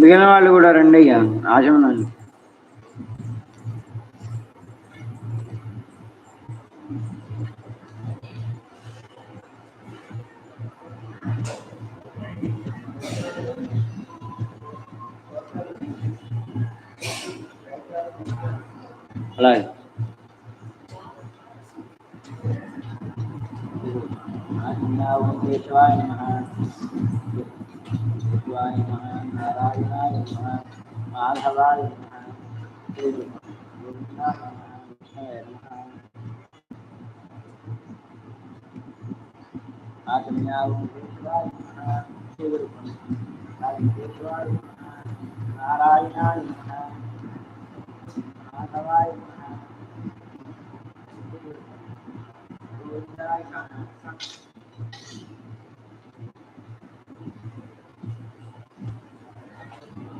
మిగిలిన వాళ్ళు కూడా రండి అయ్యా. ఆచమనాలు. అలాగే. కేశవాయ నమః. शिवाय नारायणाय नमः माधवाय नमः आत्मयाव विश्वाय नमः शिवरूपं नारायणाय नमः माधवाय नमः गोविन्दाय नमः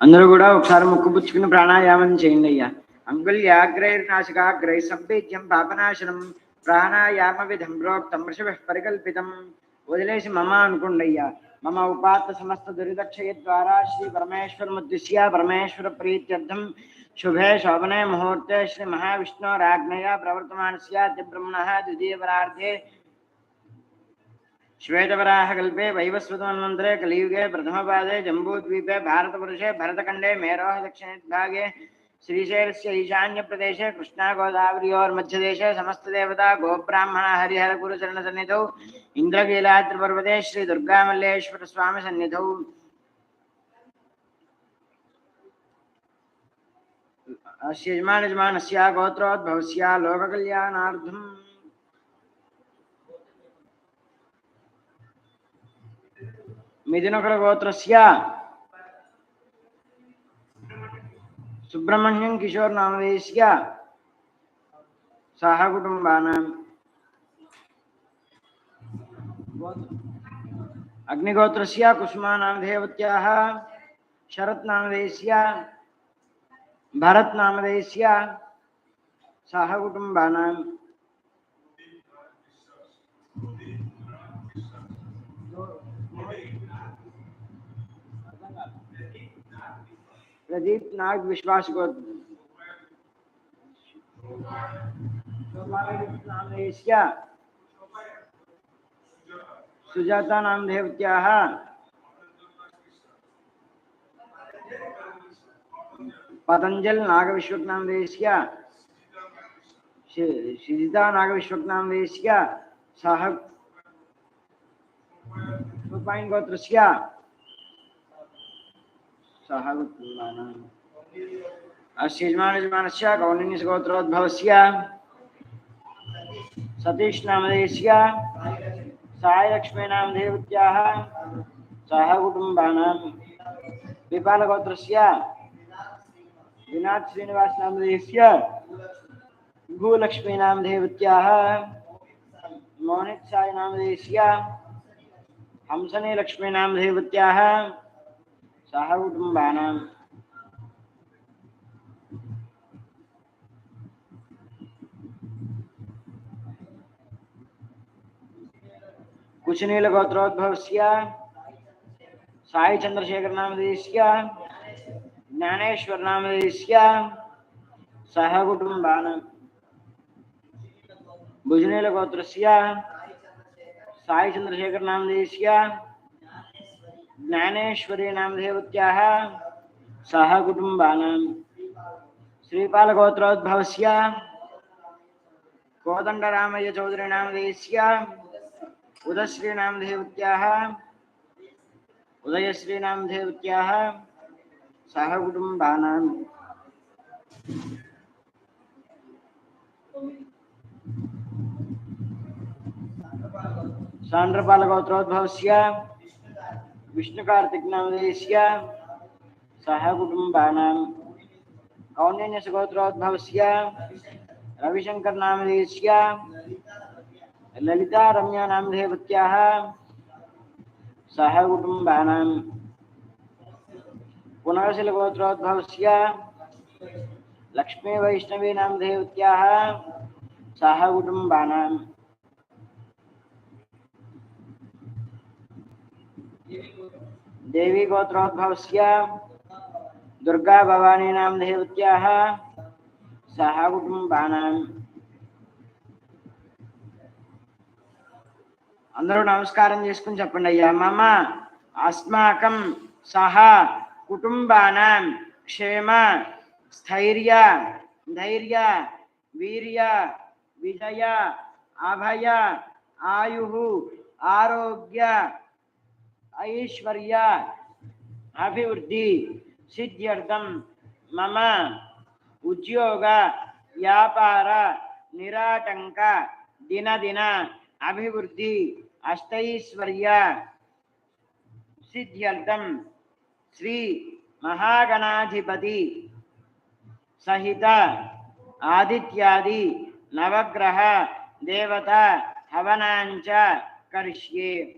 అందరూ కూడా ఒకసారి ముక్కు పుచ్చుకుని ప్రాణాయామం చేయండి అయ్యా. అంగుల్యాగ్రైర్నాశికాగ్రై సంపేద్యం పాపనాశనం ప్రాణాయామ విధం ప్రోక్తం ఋషభ పరికల్పితం. వదిలేసి మమ అనుకోండి అయ్యా. मम उपात समस्त दुर्दक्षय द्वारा श्री परमेश्वर मुद्दिश्य, परमेश्वर प्रीत्यर्थम शुभे शोभने मुहूर्ते श्री महाविष्णुराज्ञया प्रवर्तमान अतिब्रह्मण द्वितीयपराधे श्वेतवराहकल्पे वैवस्वतमन्वन्तरे कलियुगे प्रथमपादे जम्बूद्वीपे भारतवर्षे मेरोह दक्षिण भागे श्रीशैल से ईशान्य प्रदेश कृष्णा गोदावरी और मध्य देश समस्त देवता, गोब्राह्मण, हरिहर गुरु चरण सन्निधौ इंद्रकीलाद्र पर्वते श्री दुर्गा मल्लेश्वर स्वामी सन्निध। यजमान यजमान लोक कल्याणार्थम मिथुनकर गोत्रस्य सुब्रह्मण्यं किशोरनामदेशिका सह कुटुम्बानाम् अग्निगोत्रस्य कुसुमानामधेवत्याः भरत भरत्नामदेशिया सह कुटुम्बानाम् प्रदीप नाग विश्वास को नाम एशिया सुजाता नाम देवत्याः पतंजल नाग विश्वक नाम देशिया शिजिता नाग विश्वक नाम देशिया साहब। सुपाइन गोत्रस्या अस्य यजमानयजमानस्य कौण्डिन्यस्य गोत्रोद्भवस्य सतीश नामधेयस्य साय लक्ष्मीनां देवत्याः। सह कुटुम्बानां विपालगोत्रस्य। विनाथ श्रीनिवासनामधेयस्य भूलक्ष्मीनां देवत्याः। मोनित साई सह कुटुम्बानां कुशनीलगोत्रोद्भवस्य साई चंद्रशेखर नामधेयस्य ज्ञानेश्वर नामधेयस्य सह कुटुम्बानां भुजनीलगोत्रस्य साई चंद्रशेखर नामधेयस्य ज्ञानेश्वरी नामधेवत्याः सह कुटुम्बानां। श्रीपालगोत्रोद्भवस्य कोदण्डरामయ్య चौधरी नामधेयस्य उदयश्री नामधेवत्याः उदयश्री नामधेवत्याः सह कुटुम्बानां। सान्द्रपालगोत्रोद्भवस्य विष्णुकार्तिक नामधेयस्य सह कुटुम्बानां कौण्यन्यस्य गोत्रोद्भवस्य रविशङ्कर नामधेयस्य ललिता रम्या नामधेवत्याः सह कुटुम्बानां पुनर्शिलगोत्रोद्भवस्य लक्ष्मी वैष्णवी नामधेवत्याः देवी गोत्रोद्भवस्य दुर्गा भवानी नामधेवत्याः सह कुटुम्बानां అందరూ నమస్కారం చేసుకుని చెప్పండి అయ్యా మమ అస్మాకం సహా కుటుంబానాం క్షేమ స్థైర్య ధైర్య వీర్య విజయ అభయ ఆయు ఆరోగ్య ऐश्वर्य अभिवृद्धि सिद्ध्यर्थम मम उद्योग व्यापार निराटंक दिन दिन अभिवृद्धि अष्टैश्वर्य सिद्ध्यर्थम श्री महागणाधिपति सहित आदित्यादि नवग्रह देवता हवनांच करिष्ये।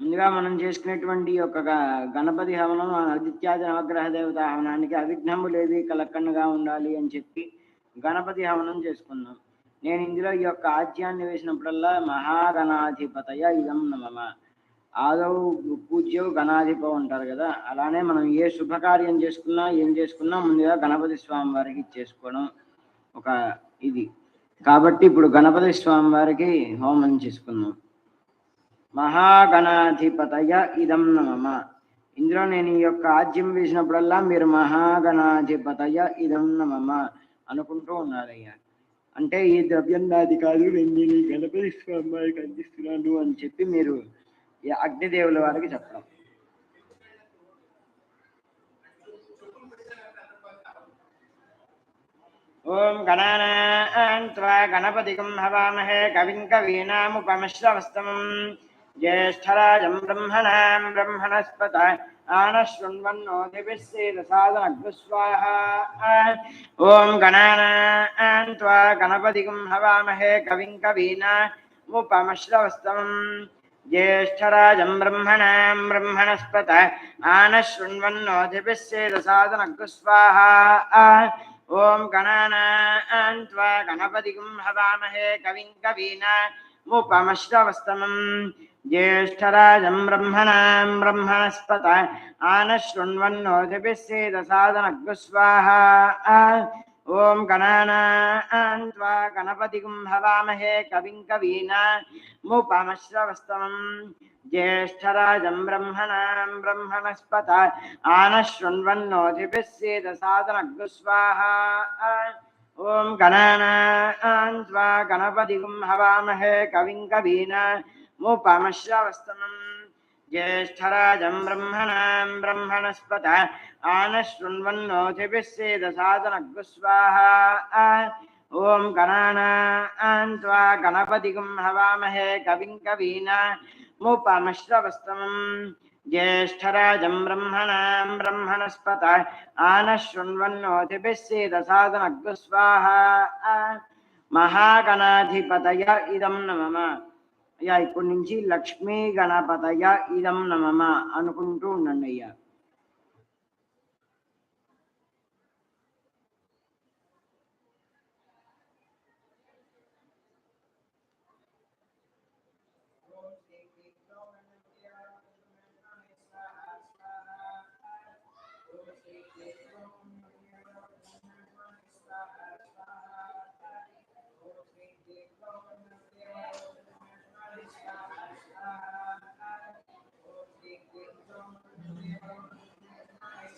ముందుగా మనం చేసుకునేటువంటి యొక్క గణపతి హవనం ఆదిత్యాది నవగ్రహ దేవత హవనానికి అవిఘ్నములేవి కలక్కనగా ఉండాలి అని చెప్పి గణపతి హవనం చేసుకున్నాం నేను ఇందులో ఈ యొక్క ఆజ్యాన్ని వేసినప్పుడల్లా మహాగణాధిపతయ ఇదం నమ. ఆదౌ పూజ్యవు గణాధిప ఉంటారు కదా అలానే మనం ఏ శుభకార్యం చేసుకున్నా ఏం చేసుకున్నా ముందుగా గణపతి స్వామి వారికి చేసుకోవడం ఒక ఇది. కాబట్టి ఇప్పుడు గణపతి స్వామి వారికి హోమం చేసుకుందాం. మహాగణాధిపతయ ఇదం నమమ. ఇందులో నేను ఈ యొక్క ఆజ్యం వేసినప్పుడల్లా మీరు మహాగణాధిపతయ ఇదం నమమ అనుకుంటూ ఉన్నారయ్యా. అంటే ఈ ద్రవ్యం నాది కాదు నేను దీన్ని గణపతి స్వామికి అందిస్తున్నాను అని చెప్పి మీరు ఈ అగ్నిదేవుల వారికి చెప్పడం. ఓం గణానా గణపతి గణపతికం హవామహే కవిం కవీనాముపమిశ్రవస్తమం. ज्येष्ठराजम् ब्रह्मणाम् ब्रह्मणस्पत आनशृण्वन्नो दिभिः सेदसादनग्स्वाहा ॐ गणानान् त्वा गणपतिगुं हवामहे कविं कवीना उपमश्रवस्तमम् ज्येष्ठराजम् ब्रह्मणाम् ब्रह्मणस्पत आनशृण्वन्नो दिभिः सेदसादनग्स्वाहा ॐ गणानान् त्वा गणपतिगुं हवामहे कविं कवीना उपमश्रवस्तमम् ज्येष्ठराजं ब्रह्मणां ब्रह्मणस्पत आनशृण्वन्नोदिभिस्सेदसादनग्स्वाहा ॐ गणानां त्वा गणपतिगुं हवामहे कविं कवीनामुपमश्रवस्तमं ज्येष्ठराजं ब्रह्मणां ब्रह्मणस्पत आनशृण्वन्नोदिभिस्सेदसादनग्स्वाहा ॐ गणानां त्वा गणपतिगुं हवामहे कविं कवीना मूपामश्रावस्तमम् ज्येष्ठराजं ब्रह्मणां ब्रह्मणस्पत आनशृण्वन्नोथिभिः सेदसादनग्स्वाहा ॐ गणानान्त्वा गणपतिगुं हवामहे कविं कवीना मूपामश्रवस्तमम् ज्येष्ठराजं ब्रह्मणां ब्रह्मणस्पत आनशृण्वन्नोथिभिः सेदसादनग्स्वाहा महागणाधिपतय इदं न मम అయ్యా ఇప్పటి నుంచి లక్ష్మీ గణపతయ్య ఇదం నమమా అనుకుంటూ ఉండండి అయ్యా.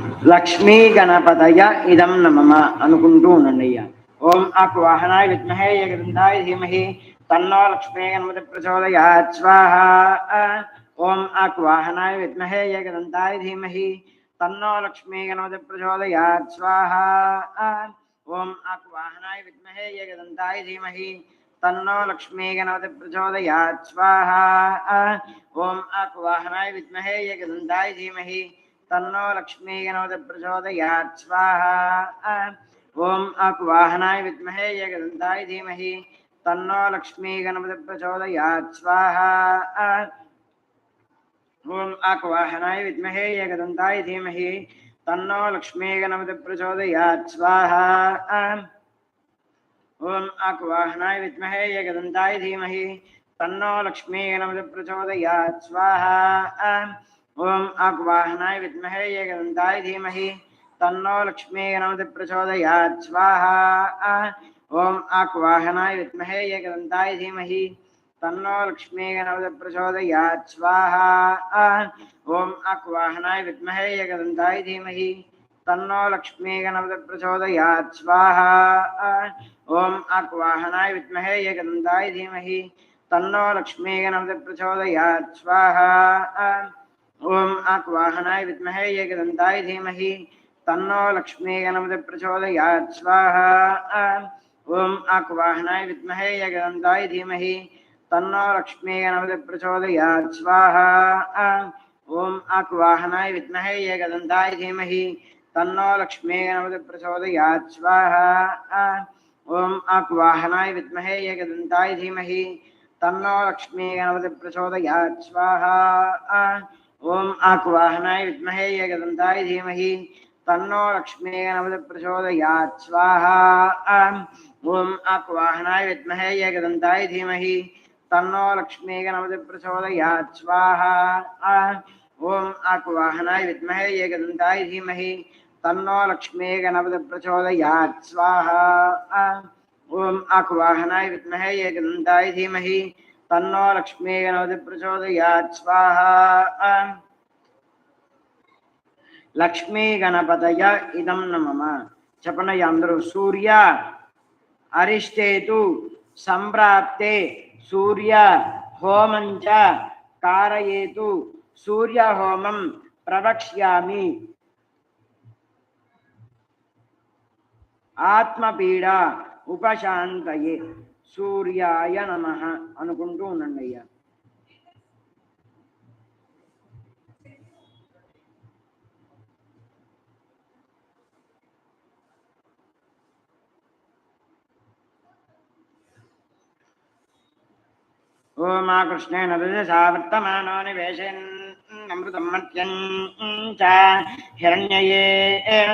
लक्ष्मी गणपत इदम नम अंटू नंदय्या ओम अक्वाहनाय विमहे ये धीमहि। तन्नो लक्ष्मी गणपत प्रचोदयात्। स्वाहा। ओम अक्वाहनाय विमहे ये ग्रंथाय धीमहि। तन्नो लक्ष्मी गणपत प्रचोदयात्। स्वाहा। ओम अक्वाहनाय विमहे ये धीमहि। तन्नो लक्ष्मी गणपत प्रचोदयात्। स्वाहा। ओम अक्वाहनाय विमहे ये ग्रंथाय धीमहि। तन्नो लक्ष्मी गणपति प्रचोदयात् स्वाहा ओम अपवाहनाय विद्महे यगदन्ताय धीमहि। तन्नो लक्ष्मी गणपति प्रचोदयात् स्वाहा ओम अकवाहनाय विद्महे यगदन्ताय धीमहि। तन्नो लक्ष्मी गणपति प्रचोदयात् स्वाहा ओम अकवाहनाय विद्महे यगदन्ताय धीमहि। तन्नो लक्ष्मी गणपति प्रचोदयात् स्वाहा ॐ आक्वाहनाय विद्महे ये एकदन्ताय धीमहि, तन्नो लक्ष्मी गणपति प्रचोदयात्। स्वाहा। ॐ आक्वाहनाय विद्महे ये एकदन्ताय धीमहि, तन्नो लक्ष्मी गणपति प्रचोदयात्। स्वाहा। ॐ आक्वाहनाय विद्महे ये एकदन्ताय धीमहि, तन्नो लक्ष्मी गणपति प्रचोदयात्। स्वाहा। ॐ आक्वाहनाय विद्महे एकदन्ताय धीमहि, तन्नो लक्ष्मी गणपति प्रचोदयात्। स्वाहा। ॐ आक्वाहनाय विद्महे एकदन्ताय धीमहि तन्नो लक्ष्मी गणपति प्रचोदयात्। स्वाहा। ॐ आक्वाहनाय विद्महे एकदन्ताय धीमहि तन्नो लक्ष्मी गणपति प्रचोदयात्। स्वाहा। ॐ आक्वाहनाय विद्महे एकदन्ताय धीमहि तन्नो लक्ष्मी गणपति प्रचोदयात्। स्वाहा। ॐ आक्वाहनाय विद्महे एकदन्ताय धीमहि तन्नो लक्ष्मी गणपति प्रचोदयात्। स्वाहा। ॐ आकुवाहनाय विद्महे एकदन्ताय धीमहि तन्नो लक्ष्मी गणपति प्रचोदयात् स्वाहा। ॐ आकुवाहनाय विद्महे एकदन्ताय धीमहि तन्नो लक्ष्मी गणपति प्रचोदयात् स्वाहा ॐ आक्वाहनाय विद्महे एकदन्ताय धीमहि తన్నో లక్ష్మీ గణవతి ప్రచోదయాత్. స్వాహ. లక్ష్మీ గణపతయ ఇదం నమమ చెప్పనయ్య అందరూ. సూర్య అరిష్టేతు సంప్రాప్తే. సూర్య హోమంచ కారయేతు సూర్య హోమం ప్రవక్ష్యామి. ఆత్మపీడ ఉపశాంతయే. సూర్యాయ నమ అనుకుంటూ ఉండండి అయ్యా. ఓమాకృష్ణేన సావర్తమానో నివేశయన్ అమృతమర్త్యన్ చ హిరణ్యయే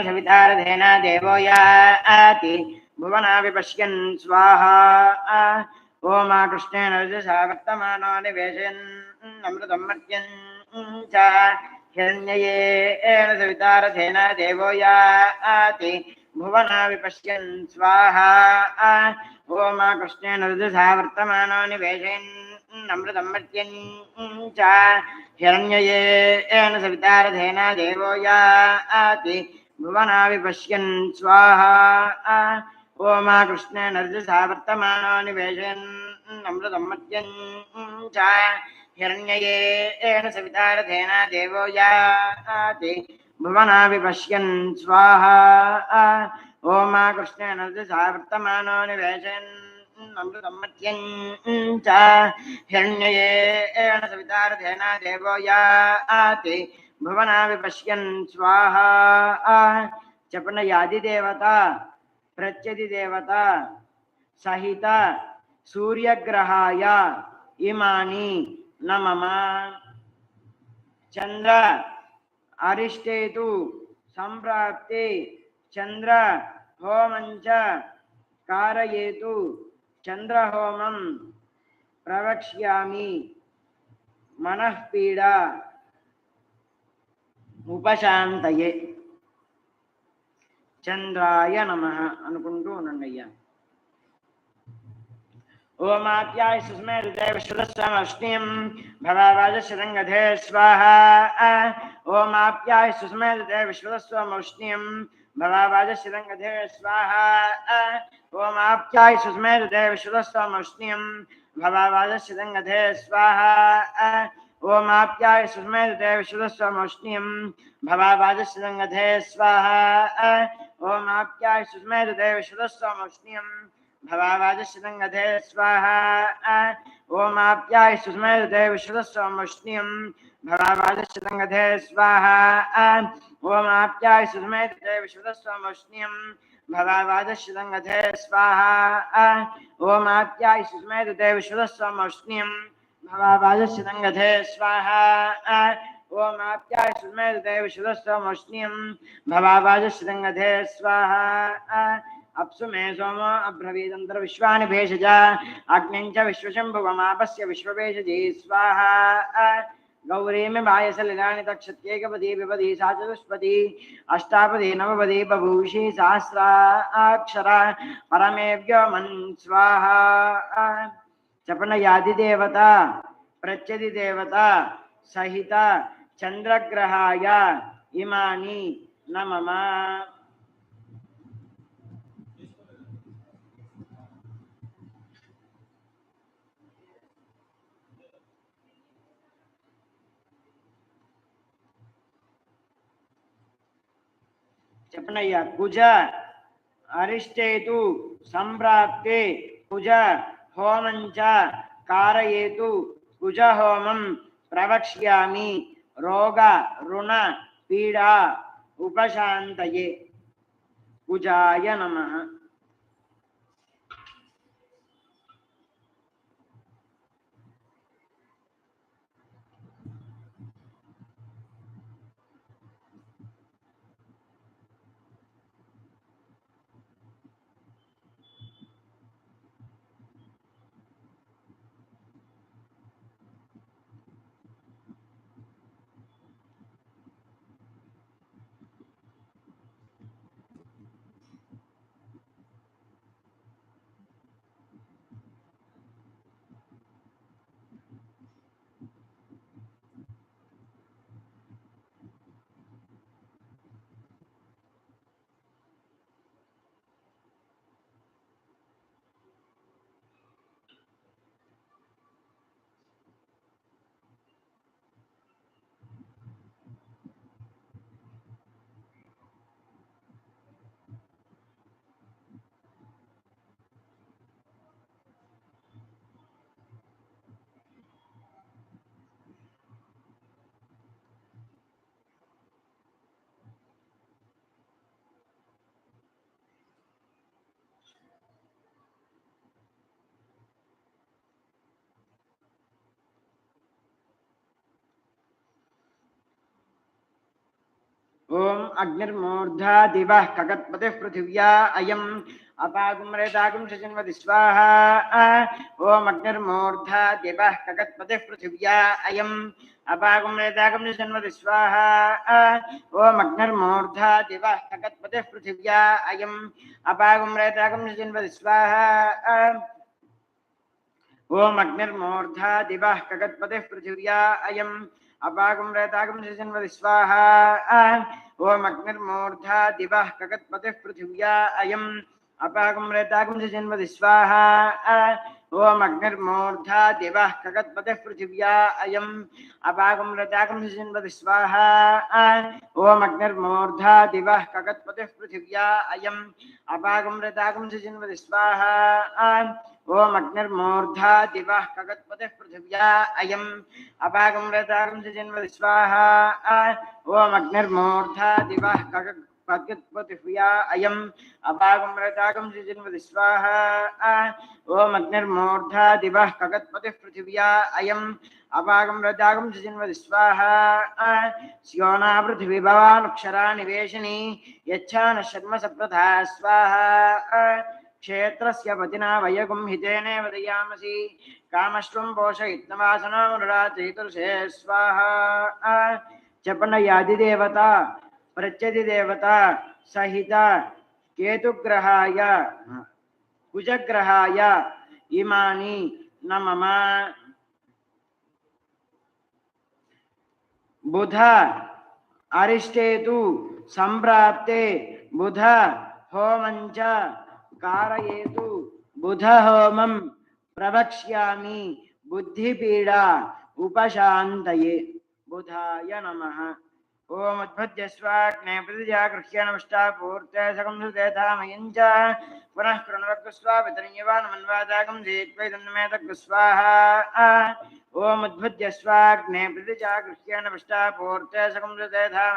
సవితారధేన దేవోయాతి सवितारथेन देवो याति भुवना विपश्यन् स्वाहा ओमा कृष्णेन रजसा वर्तमानो निवेशयन्नमृतं मत्यं च हिरण्ययेन सवितारथेन देवो याति भुवना विपश्यन् स्वाहा ओमा कृष्णेन रजसा वर्तमानो निवेशयन् अमृतं मर्त्यं च हिरण्ययेन सवितारथेन देवो याति भुवना विपश्यन् स्वाहा ఓమాకృష్ణేణ వర్తమానో నివేశయన్ అమృతమద్యం చ హిరణ్యేన సవితారథేన దేవో యాతి భువనా విపశ్యన్ స్వాహ. ఓమాకృష్ణేణ వర్తమానో నివేశయన్ అమృతమద్యం చ హిరణ్యేన సవితారథేన దేవో యాతి భువనా విపశ్యన్ స్వాహ. చెప్పండి యాది దేవత. ప్రత్యది దేవత సహిత సూర్యగ్రహాయ ఇమాని నమమ. చంద్ర అరిష్టేతు సంప్రాప్తి చంద్ర హోమంచ కారయేతు చంద్రహోమం ప్రవక్ష్యామి. మనఃపీడ ఉపశాంతయే. చంద్రాయ నమ అనుకుంటూ ఉండండి అయ్యా ओमाप्याय सुस्मे हृदय विश्वदस्वामष्णीं भवावाजशरङ्गधे स्वाहा ओमाप्याय सुस्मे हृदय विश्वदस्वामष्णीं भवावाजशरङ्गधे स्वाहा ओमाप्याय सुस्मे हृदय विश्वदस्वामष्णीं भवावाजशरङ्गधे स्वाहा ओमाप्याय सुस्मे हृदय विश्वदस्वामष्णीं भवावाजशरङ्गधे स्वाहा ओमाप्याय सुस्मे हृदय विश्वदस्वामष्णीं भवावाजशृङ्गधे स्वाहा ओमाप्याय सुस्मृते विश्वस्वमुष्णीं भवावाजशृङ्गधे स्वाहा ओमाप्याय सुस्मृते विश्वस्वमुष्णीं भवावादश्रितङ्गथे स्वाहा ॐ आप्याय सुस्मेदते विश्वदस्वमौष्ण्यं भवावादश्रितङ्गथे स्वाहा ॐ आप्याय सुस्मेदते विश्वदस्वमौष्ण्यं भवावादश्रितङ्गथे स्वाहा अप्सु मे सोमो अब्रवीदन्तर विश्वानि भेषज अग्निञ्च विश्वशम्भुवमापस्य विश्वभेषजे, स्वाहा। गौरीमि मायसलिलानि तक्षत्येकपदी विपदी सा अष्टापदी नवपदी बभूषि सहस्राक्षरा। परमेभ्यो मन्, स्वाहा। चपनयादिदेवता प्रत्यधिदेवता सहित चन्द्रग्रहाय इमानि न मम చెప్పనయ్యా కుజ అరిష్టేతు సంప్రాప్తే కుజ హోమంచ కారయేతు కుజ హోమం ప్రవక్ష్యామి ರೋಗ ಋಣ ಪೀಡಾ ಉಪಶಾಂತಯೇ ಪೂಜಾಯ ನಮಃ ओम अग्निर्मूर्धा दिव खगत्पति पृथिव्या अयम। अपागुमरेतागुंशजन्मति स्वाहा। ओम अग्निर्मूर्धा दिव खगत्पति पृथिव्या अयम। अपागुमरेतागुंशजन्मति स्वाहा। ओम अग्निर्मूर्धा दिव खगत्पति पृथिव्या अयम। अपागुमरेतागुंशजन्मति स्वाहा। ओम अग्निर्मूर्धा दिव खगत्पति पृथिव्या अयम। अपाकं रेताकं शशन्वति स्वाहा ओम अग्निर्मूर्धा दिवः कगत्पतिः पृथिव्या अयम्। अपाकं रेताकं शशन्वति स्वाहा ओम अग्निर्मूर्धा दिवः कगत्पतिः पृथिव्या अयम्। अपाकं रेताकं शशन्वति स्वाहा ओम अग्निर्मूर्धा दिवः कगत्पतिः पृथिव्या अयम्। अपाकं रेताकं शशन्वति स्वाहा ॐ अग्निर्मूर्धा दिवः कगत्पतिः पृथिव्या अयम्। अपागं रतागं जन्मति स्वाहा। ॐ अग्निर्मूर्धा दिवः कगत्पतिह्या अयम्। अपागं रतागं जन्मति स्वाहा। ॐ अग्निर्मूर्धा दिवः कगत्पतिः पृथिव्या अयम्। अपागं रतागं जन्मति स्वाहा। स्योना पृथिवी भवानुक्षरा निवेशिनी। यच्छा शर्म सप्रथा स्वाहा। क्षेत्रस्य पतिना वयगुं हितेनेव दयामसि कामश्वं पोषयित्नवासनो मृडाचैतुर्षे स्वाहा। चपनयादिदेवता प्रत्यधिदेवता सहित, केतुग्रहाय, कुजग्रहाय, इमानि न मम बुध, अरिष्टेतु, सम्प्राप्ते, बुध होमञ्च कारयेतु। बुध होमं प्रवक्ष्यामि। बुद्धिपीडा उपशान्तये। बुधाय नमः। ॐ उद्भद्य स्वाग्ने प्रतिजागृह्य नमष्टापूर्ते सकं पुनः प्रणवक्स्वा वितरण्यवानमन्वादागं धीत्वैदन्नमेतक्स्वाहा ॐ उद्भद्य प्रतिजागृह्य नमष्टापूर्ते सकं सुतेधामयं